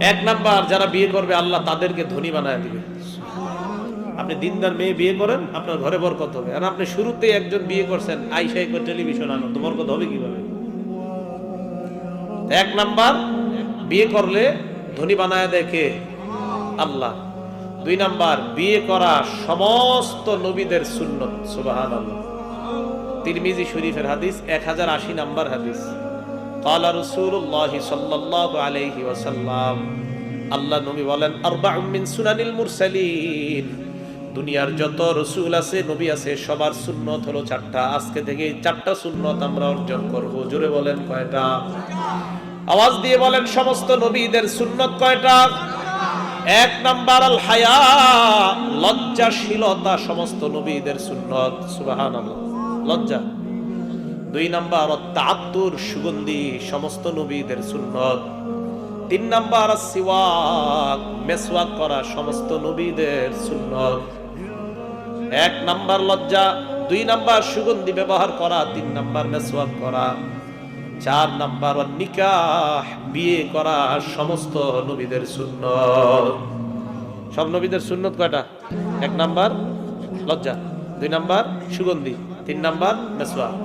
এক নাম্বার যারা বিয়ে করবে, আল্লাহ তাদেরকে ধনী বানায় দিবে। আপনি দিনদার মেয়ে বিয়ে করেন, আপনার ঘরে বরকত হবে। আর আপনি শুরুতে একজন বিয়ে করছেন আইসাই করে টেলিভিশন আনো তো বরকত হবে কীভাবে? এক নাম্বার, বিয়ে করলে ধনী বানায় দেখে আল্লাহ। দুই নাম্বার, বিয়ে করা সমস্ত নবীদের সুন্নত সুবাহান আল্লাহ তিরমিজি শরীফের হাদিস, এক হাজার আশি নাম্বার হাদিস। قال رسول الله صلى الله عليه وسلم আল্লাহ নবী বলেন আরবাউ মিন সুনানিল মুরসালিন দুনিয়ার যত রসুল আছে নবী আছে সবার সুন্নত হলো চারটা আজকে থেকে এই চারটা সুন্নত আমরা অর্জন করব জোরে বলেন কয়টা আওয়াজ দিয়ে বলেন সমস্ত নবীদের সুন্নত কয়টা এক নাম্বার আল হায়া লজ্জাশীলতা সমস্ত নবীদের সুন্নত সুবহানাল্লাহ লজ্জা দুই নাম্বার তাত্তুর সুগন্ধি, সমস্ত নবীদের সুন্নত। তিন নাম্বার সিওয়াক, মেসওয়াক করা সমস্ত নবীদের সুন্নত। এক নাম্বার লজ্জা, দুই নাম্বার সুগন্ধি ব্যবহার করা, তিন নাম্বার মেসওয়াক করা। চার নাম্বার নিকাহ, বিয়ে করা সমস্ত নবীদের সুন্নত। সব নবীদের সুন্নত কয়টা? এক নাম্বার লজ্জা, দুই নাম্বার সুগন্ধি, তিন নাম্বার মেসওয়াক।